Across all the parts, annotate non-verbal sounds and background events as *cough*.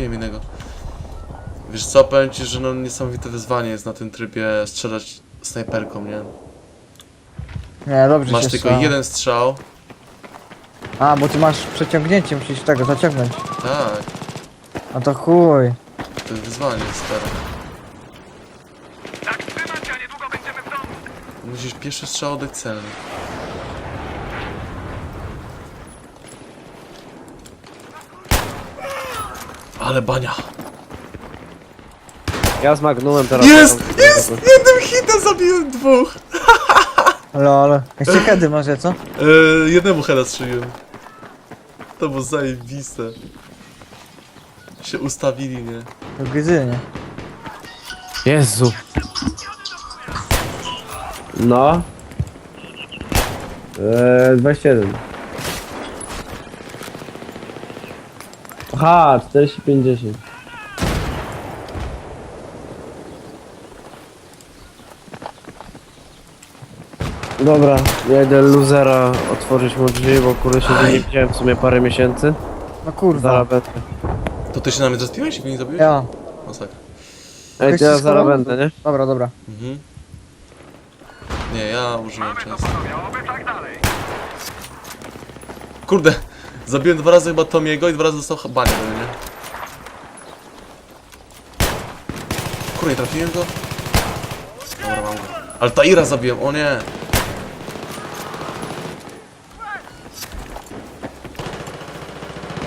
trafiłem innego. Wiesz co, powiem ci, że no niesamowite wyzwanie jest na tym trybie strzelać snajperką, nie? Nie, dobrze Masz się tylko strzela. jeden strzał. A, bo ty masz przeciągnięcie, musisz tego zaciągnąć. Tak, A to chuj. to jest wyzwanie jest teraz. Tak trzymać, a niedługo będziemy w domu. Musisz pierwszy strzał oddać celny. Ale bania! Ja z Magnumem teraz... Jest! Jest! Jednym hitem zabiłem dwóch! *laughs* Lol. Jeszcze kiedy masz je, co? Eee, jednemu heada strzeliłem. To było zajebiste. Się ustawili, nie? To gryzynie. Jezu. No. Eee, 21. Aha, 40-50. Dobra, ja idę luzera otworzyć mu drzwi, bo kurde się nie widziałem w sumie parę miesięcy. No kurwa. Zaraz będę. To ty się na mnie zaspiłeś i mnie nie zabiłeś? Ja. Masakra. Ej, to ja Weź zaraz będę, nie? Dobra, dobra. Mhm. Nie, ja użyłem oby tak. Kurde, zabiłem dwa razy chyba Tomiego i dwa razy dostał banie do mnie. Kurde, trafiłem go? Dobra, mam go. Ale Taira zabiłem, o nie!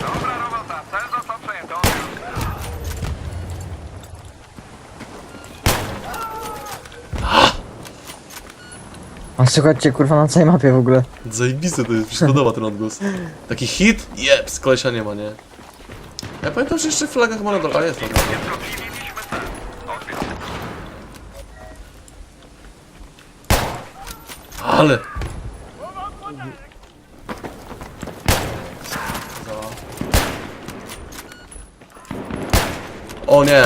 Dobra robota, cel został przejęty. A słuchajcie, kurwa, na całej mapie w ogóle. Zajebisty to jest, mi się podoba ten odgłos. Taki hit? Jep, z kolesia nie ma, nie? Ja pamiętam, że jeszcze flaga chyba na dole, a jest na dole. Cel. Odbiór. Ale! O nie!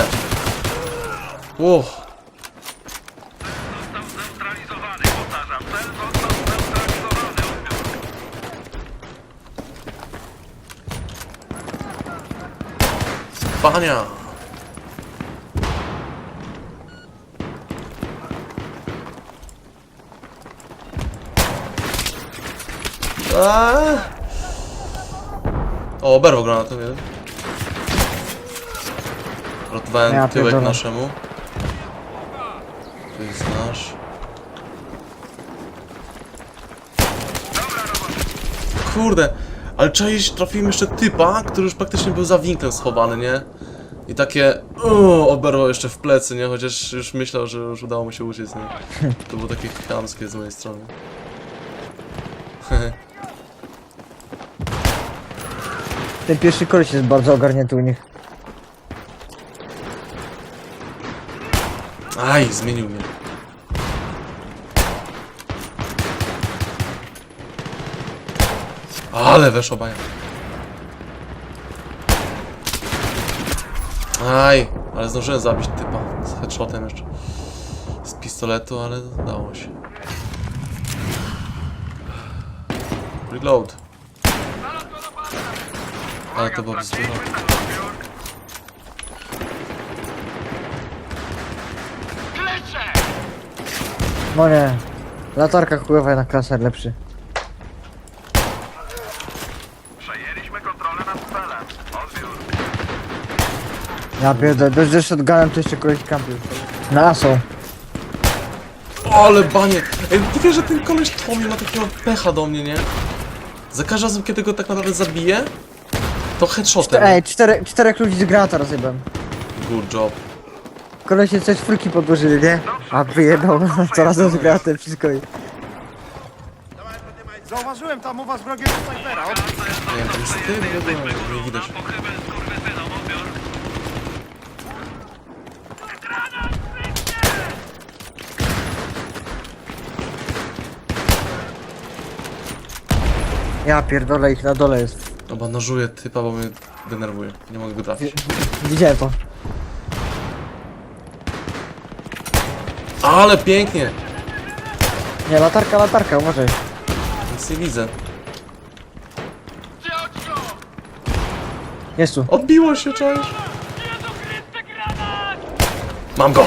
Uff, pania! O, oberwał granatem jeden. Ratowałem Ja tyłek pierdolę. naszemu. To jest nasz. Kurde, ale czaisz, trafiłem jeszcze typa, który już praktycznie był za winklem schowany, nie? I takie, o, oberwał jeszcze w plecy, nie? Chociaż już myślał, że już udało mu się uciec, nie? *laughs* To było takie chamskie z mojej strony. *laughs* Ten pierwszy koleś jest bardzo ogarnięty u nich. Aj, zmienił mnie. Ale weszło bania. Aj, ale zdążyłem zabić typa z headshotem jeszcze. Z pistoletu, ale udało się. Reload. Ale to było bzdura. No nie. Latarka chujowa na klaser lepszy. Przejęliśmy kontrolę nad celem. Odbiór. Ja pierdolę, dość że shotgunem to jeszcze koleś kampił. Na aso. Ale banie! Ej, ty wiesz, że ten koleś Tommy ma takiego pecha do mnie, nie? Za każdym razem, kiedy go tak naprawdę zabiję, to headshotem. Ej, czterech, czterech ludzi z granata rozjebałem. Good job. Kolesie coś fryki podłożyli, nie? A wyjebał, co razem z granatem, wszystko i... Zauważyłem tam u was wrogiego snajpera. Nie wiem, tam jest ty, nie widać. Ja pierdolę ich na dole jest. No bandażuję typa, bo mnie denerwuje. Nie mogę go trafić. Widziałem to. Ale pięknie! Nie, latarka, latarka, uważaj. Nic nie widzę. Jest tu. Odbiło się, cześć! Mam go!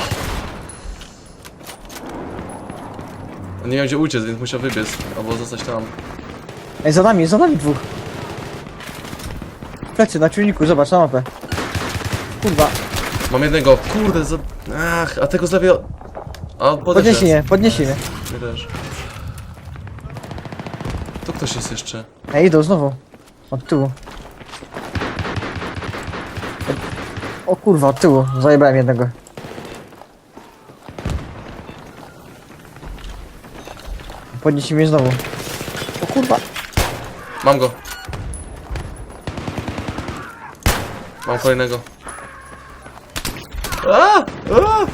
On nie miał gdzie uciec, więc musiał wybiec, albo zostać tam. Ej, za nami, za nami dwóch. Plecy, na czujniku, zobacz, na mapę. Kurwa, Mam jednego, kurde, za... Ach, a tego z lewej... A, podnieś mnie, podnieś mnie. Mnie też. Tu ktoś jest jeszcze. Ej, idą znowu. Od tyłu. O kurwa, od tyłu, zajebałem jednego. Podnieś mnie znowu. O kurwa. Mam go. Mam kolejnego. A! A!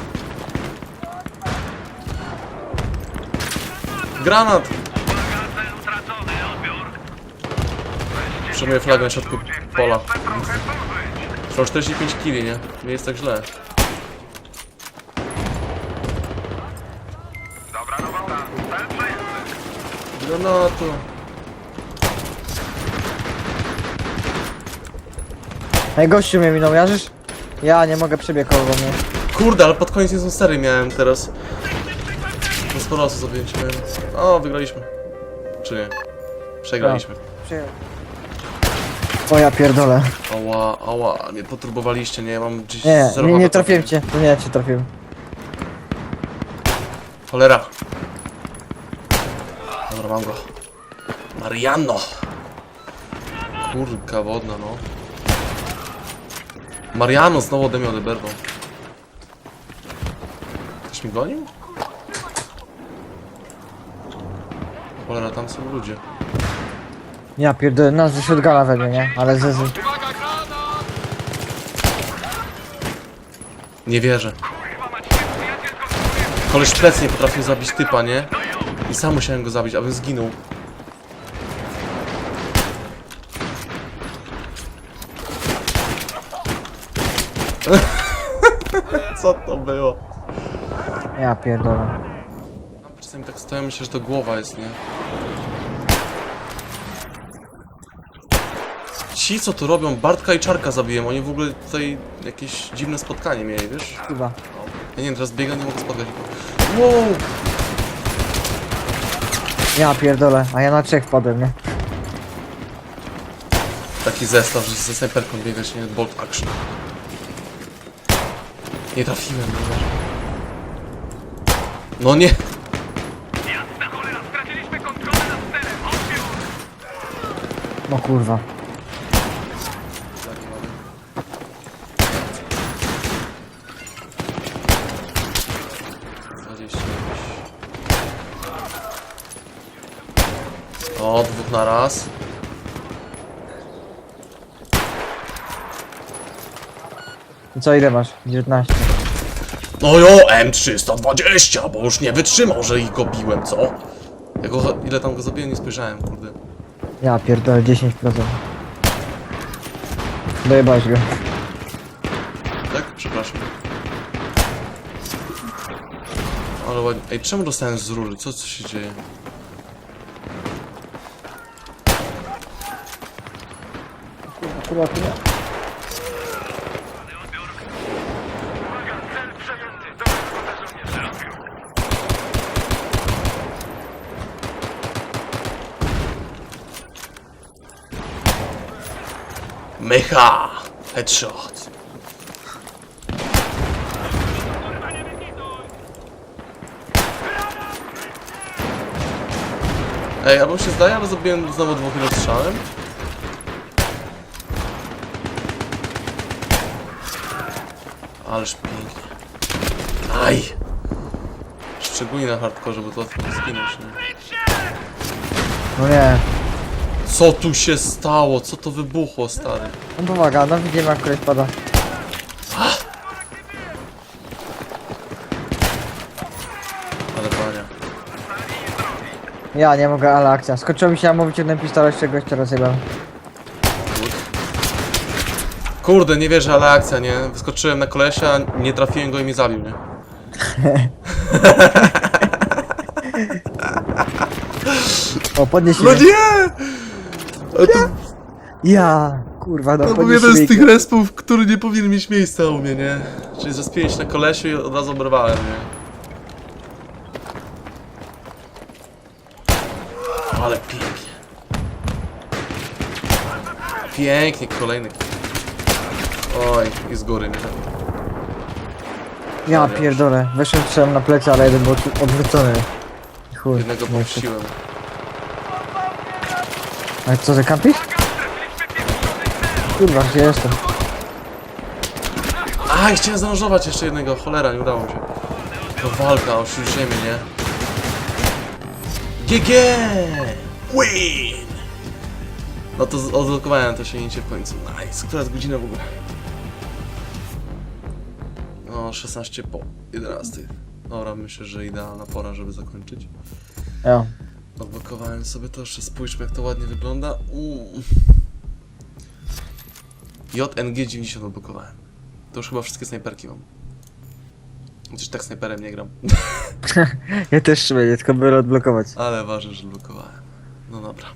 Granat! Przyjmuję flagę na środku pola. Są 45 kili, nie? Nie jest tak źle. Dobra robota. Granatu. Ej, gościu mnie minął, jarzysz? Ja nie mogę przebieg koło mnie. Kurde, ale pod koniec niezłą serię miałem teraz. To sporo osób zajęcie miałem. O, wygraliśmy. Czy nie? Przegraliśmy. O ja pierdolę. Ała, ała, mnie poturbowaliście, nie? Mam gdzieś Nie, zero nie, nie HP. trafiłem cię. To nie ja cię trafiłem. Cholera. Dobra, mam go. Mariano! Kurka wodna, no. Mariano znowu ode mnie odeberwał. Ktoś mi gonił? Cholera, tam są ludzie. Ja pierdolę, nas ze shotguna we mnie, nie? Ale zezy. Nie wierzę. Koleś plec nie potrafił zabić typa, nie? I sam musiałem go zabić, abym zginął. *laughs* Co to było? Ja pierdolę. Czasami tak stoję, myślę, że to głowa jest, nie? Ci, co tu robią, Bartka i Czarka zabiłem. Oni w ogóle tutaj jakieś dziwne spotkanie mieli, wiesz? Chyba. Ja nie wiem, teraz biegam, nie mogę spotkać. Wow! Ja pierdolę, a ja na trzech wpadłem, nie? Taki zestaw, że ze snajperką biegać, nie? Bolt action. Nie trafiłem, nie No nie! Jasna cholera, straciliśmy kontrolę nad celem. Odbiór. No kurwa. O, dwóch na raz. Co, ile masz? 19. No jo, M320, bo już nie wytrzymał, że ich go biłem, co? Ja go, ile tam go zabiłem, nie spojrzałem, kurde. Ja pierdolę, 10%. Dojebałeś go. Tak? Przepraszam. Ale ładnie. Ej, czemu dostałem z rury? Co, co się dzieje? Kurwa, kurwa. Uwaga, cel przejęty. Dobra robota, żołnierze. Odbiór. Mycha! Headshot. Ej, albo się zdaje, albo zabiłem znowu dwóch minut strzałem. Ależ pięknie. Aj! Szczególnie na hardkorze, bo to łatwo zginąć, nie? No nie. Co tu się stało? Co to wybuchło, stary? On pomaga, no widzimy jak któryś pada. Ale pania. Ja nie mogę, ale akcja. Skoczyło mi się, a mówić jeden pistolet, z czego jeszcze raz jebałem. Kurde, nie wierzę, ale akcja, nie? Wyskoczyłem na kolesia, nie trafiłem go i mnie zabił, nie? *laughs* O, podnieś No mnie. nie! Ale to... Ja, kurwa, no, bo podnieś jeden z tych respów, który nie powinien mieć miejsca u mnie, nie? Czyli zespiłem się na kolesiu i od razu oberwałem, nie? Ale pięknie. Pięknie, kolejny. Oj, i z góry mnie. Ja pierdolę, weszłem strzelam na plecy, ale jeden był od- odwrócony. Chuj, Jednego nie wszedł. popuściłem. Ale co, za kampisz? Kurwa, gdzie jestem? A, i chciałem zanurzować jeszcze jednego, cholera, nie udało mi się. To walka o śród ziemi, nie? GG! Win! No to odblokowałem to sięgnięcie w końcu. Nice, która jest godzina w ogóle? No, 16 po 11. Dobra, myślę, że idealna pora, żeby zakończyć. Ja. Odblokowałem sobie to, jeszcze spójrzmy jak to ładnie wygląda. Uuu. JNG 90 odblokowałem. To już chyba wszystkie snajperki mam. Chociaż tak snajperem nie gram. *laughs* Ja też trzeba, tylko byle odblokować. Ale ważne, że odblokowałem. No dobra.